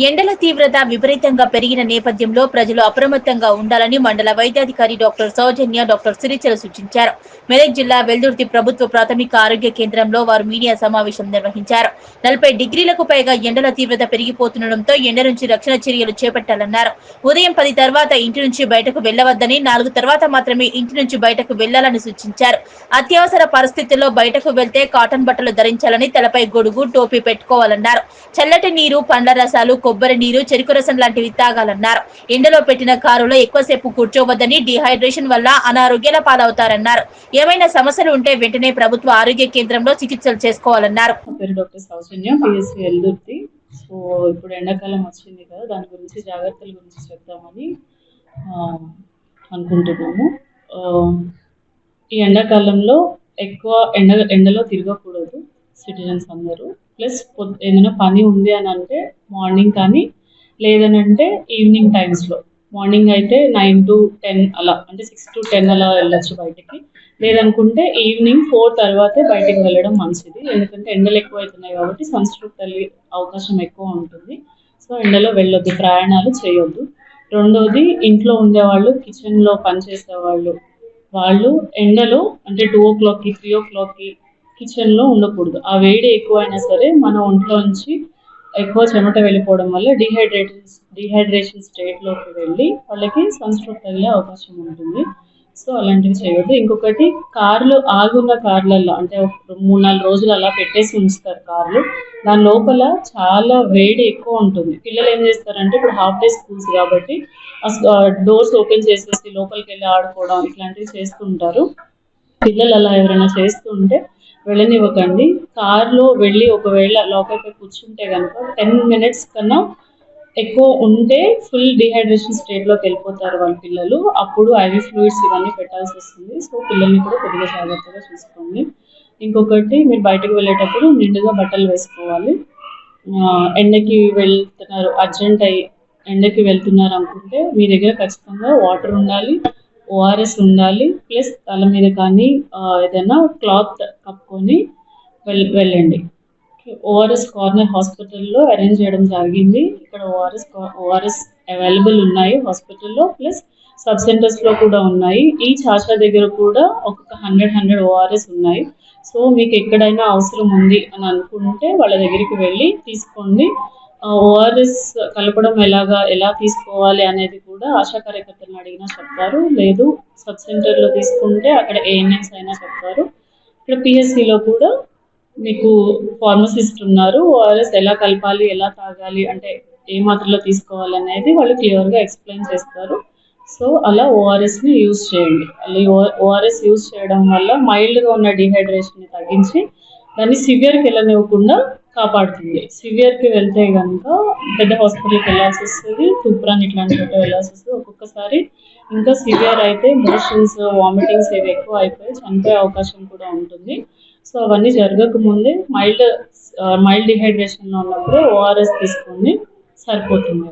ఎండల తీవ్రత విపరీతంగా పెరిగిన నేపథ్యంలో ప్రజలు అప్రమత్తంగా ఉండాలని మండల వైద్యాధికారి డాక్టర్ సౌజన్య డాక్టర్ సిరిచల సూచించారు. మెదక్ జిల్లా వెల్దుర్తి ప్రభుత్వ ప్రాథమిక ఆరోగ్య కేంద్రంలో వారు మీడియా సమావేశం నిర్వహించారు. నలభై డిగ్రీలకు పైగా ఎండల తీవ్రత పెరిగిపోతుండటంతో ఎండ నుంచి రక్షణ చర్యలు చేపట్టాలన్నారు. ఉదయం పది తర్వాత ఇంటి నుంచి బయటకు వెళ్ళవద్దని నాలుగు తర్వాత మాత్రమే ఇంటి నుంచి బయటకు వెళ్ళాలని సూచించారు. అత్యవసర పరిస్థితుల్లో బయటకు వెళ్తే కాటన్ బట్టలు ధరించాలని తలపై గొడుగు టోపీ పెట్టుకోవాలన్నారు. చల్లటి నీరు పండ్ల రసాలు కొబ్బరి నీరు చెరుకు రసం లాంటివి తాగాలన్నారు. ఎండలో పెట్టిన కారులో ఎక్కువసేపు కూర్చోవద్దని డిహైడ్రేషన్ వల్ల అనారోగ్యాల పాలవుతారన్నారు. ఏమైనా సమస్యలు ఉంటే వెంటనే ప్రభుత్వ ఆరోగ్య కేంద్రంలో చికిత్సలు చేసుకోవాలన్నారు. డాక్టర్ సో ఇప్పుడు ఎండాకాలం వచ్చింది కదా దాని గురించి జాగ్రత్తల గురించి చెప్తామని అనుకుంటున్నాము. ఈ ఎండాకాలంలో ఎక్కువ ఎండ ఎండలో తిరగకూడదు సిటిజన్స్ అందరూ. ప్లస్ ఏదైనా పని ఉంది అని అంటే మార్నింగ్ కానీ లేదనంటే ఈవినింగ్ టైమ్స్లో. మార్నింగ్ అయితే నైన్ టు టెన్ అలా అంటే సిక్స్ టు టెన్ అలా వెళ్ళొచ్చు బయటికి. లేదనుకుంటే ఈవినింగ్ ఫోర్ తర్వాతే బయటికి వెళ్ళడం మంచిది. ఎందుకంటే ఎండలు ఎక్కువ అవుతున్నాయి కాబట్టి సన్ స్ట్రోక్ తల్లి అవకాశం ఎక్కువ ఉంటుంది. సో ఎండలో వెళ్ళొద్దు ప్రయాణాలు చేయొద్దు. రెండోది ఇంట్లో ఉండేవాళ్ళు కిచెన్లో పనిచేసే వాళ్ళు వాళ్ళు ఎండలో అంటే టూ ఓ క్లాక్కి త్రీ ఓ క్లాక్కి కిచెన్లో ఉండకూడదు. ఆ వేడి ఎక్కువ అయినా సరే మన ఒంట్లో నుంచి ఎక్కువ చెమట వెళ్ళిపోవడం వల్ల డిహైడ్రేషన్ డిహైడ్రేషన్ స్టేట్లోకి వెళ్ళి వాళ్ళకి సన్ స్ట్రోక్ తగిలే అవకాశం ఉంటుంది. సో అలాంటివి చేయవద్దు ఇంకొకటి కార్లు ఆగున్న కార్లలో అంటే మూడు నాలుగు రోజులు అలా పెట్టేసి ఉంచుతారు కార్లు. దాని లోపల చాలా వేడి ఎక్కువ ఉంటుంది. పిల్లలు ఏం చేస్తారంటే ఇప్పుడు హాఫ్ డే స్కూల్స్ కాబట్టి డోర్స్ ఓపెన్ చేసేసి లోపలికి వెళ్ళి ఆడుకోవడం ఇట్లాంటివి చేస్తుంటారు. పిల్లలు అలా ఎవరైనా చేస్తుంటే వెళ్ళనివ్వకండి. కార్లో వెళ్ళి ఒకవేళ లోపలికి కూర్చుంటే కనుక టెన్ మినిట్స్ కన్నా ఎక్కువ ఉంటే ఫుల్ డిహైడ్రేషన్ స్టేట్లోకి వెళ్ళిపోతారు వాళ్ళ పిల్లలు. అప్పుడు ఐవి ఫ్లూయిడ్స్ ఇవన్నీ పెట్టాల్సి వస్తుంది. సో పిల్లల్ని కూడా కొద్దిగా జాగ్రత్తగా చూసుకోండి. ఇంకొకటి మీరు బయటకు వెళ్ళేటప్పుడు నిండుగా బట్టలు వేసుకోవాలి. ఎండకి వెళ్తున్నారు అర్జెంట్ అయ్యి ఎండకి వెళ్తున్నారు అనుకుంటే మీ దగ్గర ఖచ్చితంగా వాటర్ ఉండాలి. ఓఆర్ఎస్ ఉండాలి. ప్లస్ తల మీద కానీ ఏదైనా క్లాత్ కప్పుకొని వెల్ వెళ్ళండి. ఓఆర్ఎస్ కార్నర్ హాస్పిటల్లో అరేంజ్ చేయడం జరిగింది. ఇక్కడ ఓఆర్ఎస్ ఓఆర్ఎస్ అవైలబుల్ ఉన్నాయి హాస్పిటల్లో. ప్లస్ సబ్ సెంటర్స్లో కూడా ఉన్నాయి. ఈ చాచా దగ్గర కూడా ఒక్కొక్క హండ్రెడ్ హండ్రెడ్ ఓఆర్ఎస్ ఉన్నాయి. సో మీకు ఎక్కడైనా అవసరం ఉంది అని అనుకుంటే వాళ్ళ దగ్గరికి వెళ్ళి తీసుకోండి. ఓఆర్ఎస్ కలపడం ఎలాగా ఎలా తీసుకోవాలి అనేది కూడా ఆశా కార్యకర్తలను అడిగినా చెప్తారు. లేదు సబ్ సెంటర్లో తీసుకుంటే అక్కడ ఏఎన్ఎస్ అయినా చెప్తారు. ఇక్కడ పిఎస్సిలో కూడా మీకు ఫార్మసిస్ట్ ఉన్నారు. ఓఆర్ఎస్ ఎలా కలపాలి ఎలా తాగాలి అంటే ఏ మాత్రలో తీసుకోవాలి అనేది వాళ్ళు క్లియర్గా ఎక్స్ప్లెయిన్ చేస్తారు. సో అలా ఓఆర్ఎస్ని యూజ్ చేయండి. అలా ఓఆర్ఎస్ యూజ్ చేయడం వల్ల మైల్డ్గా ఉన్న డిహైడ్రేషన్ని తగ్గించి దాన్ని సివియర్కి వెళ్ళనివ్వకుండా కాపాడుతుంది. సివియర్కి వెళ్తే కనుక పెద్ద హాస్పిటల్కి వెళ్ళాల్సి వస్తుంది తుప్రాన్ని ఇట్లాంటి చోట వెళ్ళాల్సి వస్తుంది. ఒక్కొక్కసారి ఇంకా సివియర్ అయితే మోషన్స్ వామిటింగ్స్ ఏవి ఎక్కువ అయిపోయి చనిపోయే అవకాశం కూడా ఉంటుంది. సో అవన్నీ జరగకముందే మైల్డ్ మైల్డ్ డిహైడ్రేషన్లో ఉన్నప్పుడు ఓఆర్ఎస్ తీసుకోండి సరిపోతుంది.